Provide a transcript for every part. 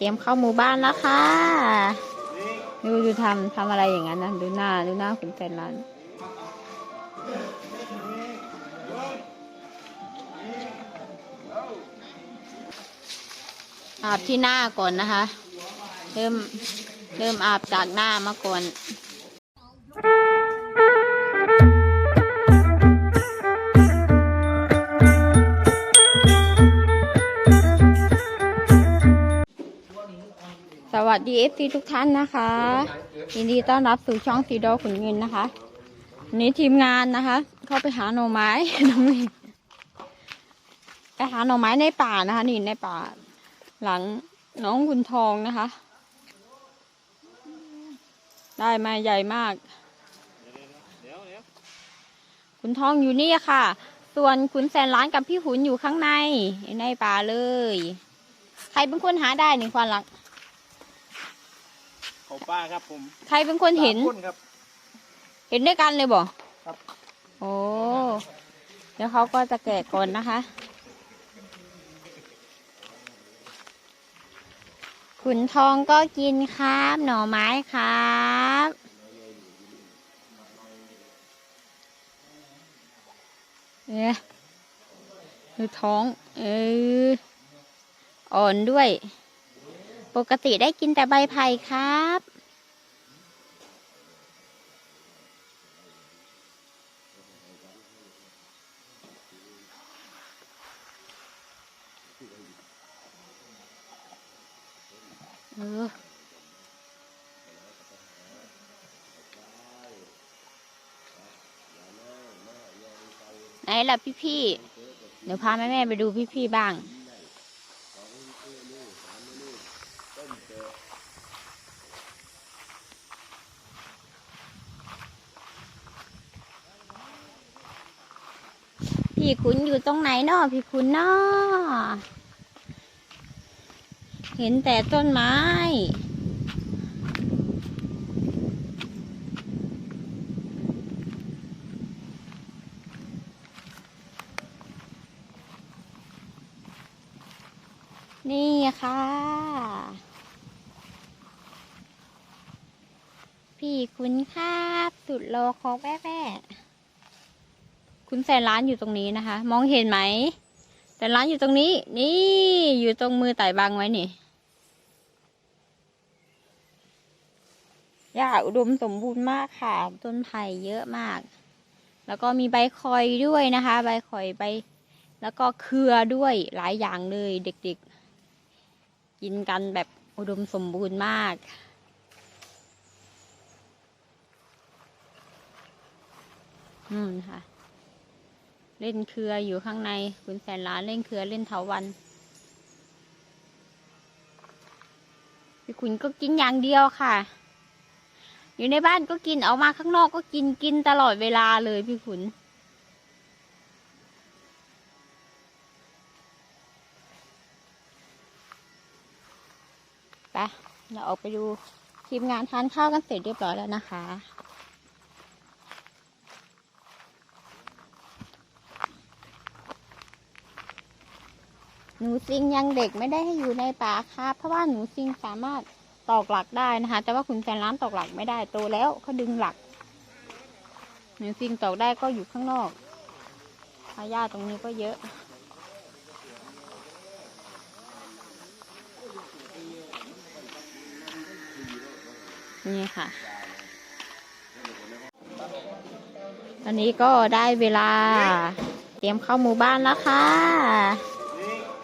เตรียมเข้าหมู่บ้านแล้วค่ะ ดูดูทำทำอะไรอย่างนั้นนะดูหน้าดูหน้าคุณแฟนร้านอาบที่หน้าก่อนนะคะ เริ่มเริ่มอาบจากหน้ามาก่อน วัสดีเอฟซีทุกท่านนะคะยินดีต้อนรับสู่ช่องสีดอขุนเงินนะคะวันนี้ทีมงานนะคะ เข้าไปหาหน่อไม้น้องนี่ไปหาหน่อไม้ในป่านะคะ นี่ในป่า หลังน้องคุณทองนะคะ ได้มาใหญ่มาก คุณทองอยู่นี่ค่ะ ส่วนคุณแสนล้านกับพี่หุนอยู่ข้างในในป่าเลย ใครเป็นคนหาได้หนึ่งความรัก เขาป้าครับผมใครเป็นคนเห็น สามคนครับ เห็นด้วยกันเลยบ่ครับ โอ้ เดี๋ยวเขาก็จะแกะก่อนนะคะ ขุนทองก็กินครับ หน่อไม้ครับ เนี่ยดูท้อง เออ อ่อนด้วย ปกติได้กินแต่ใบไผ่ครับ เออไหนล่ะพี่พี่ เดี๋ยวพาแม่แม่ไปดูพี่พี่บ้าง พี่คุณอยู่ตรงไหนนาะพี่คุณนาะเห็นแต่ต้นไม้นี่ค่ะ พี่คุณครับ สุดโลของแม่แม่ คุณแสนร้านอยู่ตรงนี้นะคะ มองเห็นไหม แต่ร้านอยู่ตรงนี้ นี่อยู่ตรงมือไต่บังไว้นี่หญ้าอุดมสมบูรณ์มากค่ะ ต้นไผ่เยอะมาก แล้วก็มีใบคอยด้วยนะคะ ใบคอยใบ แล้วก็เครือด้วยหลายอย่างเลยเด็กๆ กินกันแบบอุดมสมบูรณ์มากนู่นค่ะ เล่นเครืออยู่ข้างในคุณแสนล้านเล่นเครือเล่นเถาวันพี่ขุนก็กินอย่างเดียวค่ะ อยู่ในบ้านก็กินออกมาข้างนอกก็กินกินตลอดเวลาเลยพี่ขุน ไปเราออกไปดูทีมงานทานข้าวกันเสร็จเรียบร้อยแล้วนะคะ หนูซิงยังเด็กไม่ได้ให้อยู่ในป่าครับเพราะว่าหนูซิงสามารถตอกหลักได้นะคะ แต่ว่าคุณแฟนร้านตอกหลักไม่ได้โตแล้วเขาดึงหลัก หนูซิงตอกได้ก็อยู่ข้างนอกพาญาตรงนี้ก็เยอะนี่ค่ะ ตอนนี้ก็ได้เวลาเตรียมเข้าหมู่บ้านแล้วค่ะ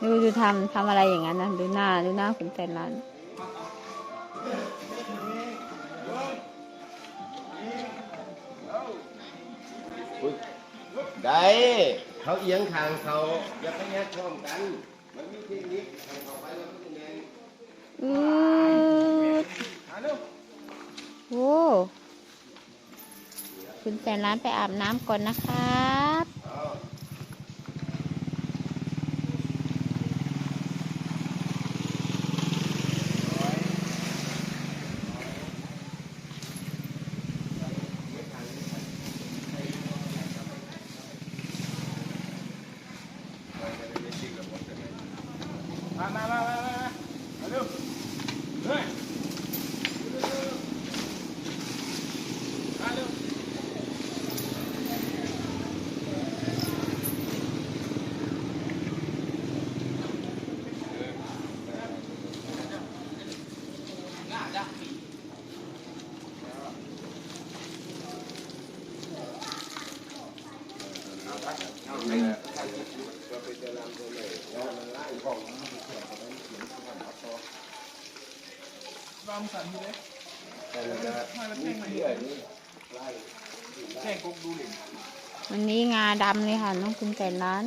ดูดูทำทำอะไรอย่างนั้นนะดูหน้าดูหน้าคุณแฟนร้านได้เขาเอียงทางเขาอย่าไปแยกพร้อมกัน มันมีเทคนิคทางเขาไปแล้วมันจะแยงอืดโอ้คุณแฟนร้านไปอาบน้ำก่อนนะครั รำสันเลยแล้งกุ๊กดูเลยวันนี้งาดำเลยค่ะน้องคุณแต่ร้าน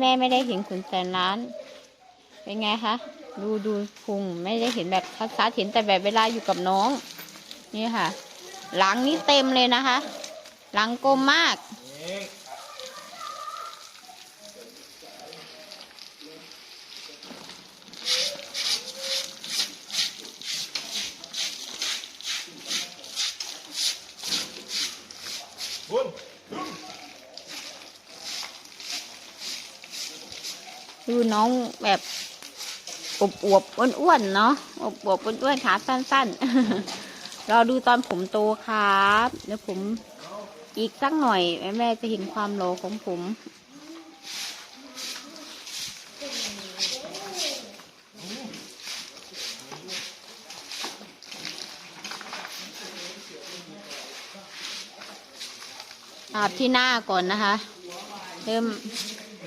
แม่ไม่ได้เห็นขุนแสนล้าน เป็นไงคะ ดูดูพุงไม่ได้เห็นแบบชัดๆเห็นแต่แบบเวลาอยู่กับน้อง นี่ค่ะ หลังนี่เต็มเลยนะคะ หลังกลมมาก ดูน้องแบบอวบอวบอ้วนๆเนาะอวบอวบอ้วนๆขาสั้นๆรอดูตอนผมโตครับเดี๋ยวผมอีกสักหน่อย แม่จะเห็นความโลของผมอาบที่หน้าก่อนนะคะ เริ่ม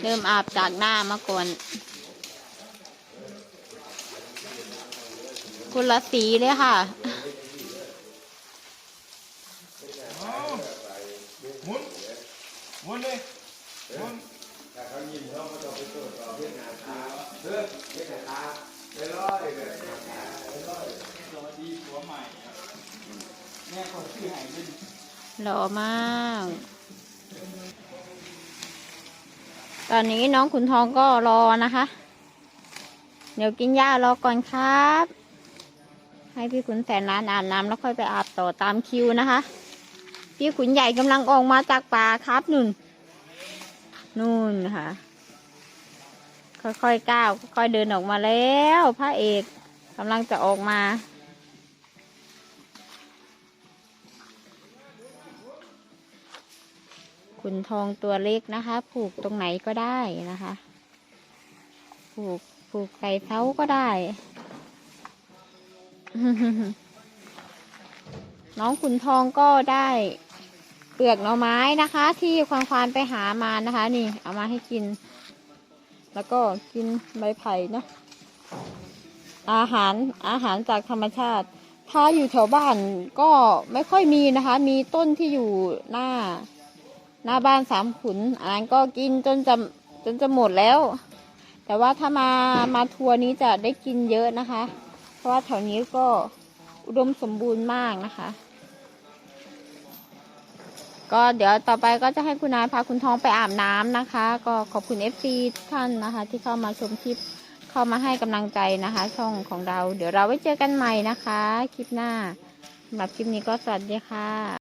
เริ่มอาบจากหน้ามาก่อนคนละสีเลยค่ะเอาหมุนมุนเลยมุนถ้าเขายิ้มเขาก็ต้องไปตรวจสอบที่หน้าตาเฮ้ยที่หน้าตาไปร้อยเลยสวัสดีผัวใหม่แม่คนชื่อไหนเล่นหล่อมาก ตอนนี้น้องขุนทองก็รอนะคะ เดี๋ยวกินหญ้ารอก่อนครับ ให้พี่ขุนแสนร้านอาบน้ำแล้วค่อยไปอาบต่อตามคิวนะคะ พี่ขุนใหญ่กำลังออกมาจากป่าครับนุ่น นู่นค่ะ ค่อยๆก้าวค่อยๆเดินออกมาแล้วพระเอกกำลังจะออกมา ขุนทองตัวเล็กนะคะ ผูกตรงไหนก็ได้นะคะ ผูกผูกใส่เท้าก็ได้ น้องขุนทองก็ได้เปลือกหน่อไม้นะคะ ที่ควานควานไปหามานะคะ นี่ เอามาให้กิน แล้วก็กินใบไผ่เนาะอาหารอาหารจากธรรมชาติ ถ้าอยู่แถวบ้านก็ไม่ค่อยมีนะคะ มีต้นที่อยู่หน้า หน้าบ้านสามขุนอันนั้นก็กินจนจะจนจะหมดแล้ว แต่ว่าถ้ามามาทัวร์นี้จะได้กินเยอะนะคะ เพราะว่าแถวนี้ก็อุดมสมบูรณ์มากนะคะ ก็เดี๋ยวต่อไปก็จะให้คุณนายพาคุณทองไปอาบน้ำนะคะ ก็ขอบคุณ FC ทุกท่านนะคะ ที่เข้ามาชมคลิปเข้ามาให้กำลังใจนะคะ ช่องของเรา เดี๋ยวเราไว้เจอกันใหม่นะคะ คลิปหน้าสำหรับคลิปนี้ก็สวัสดีค่ะ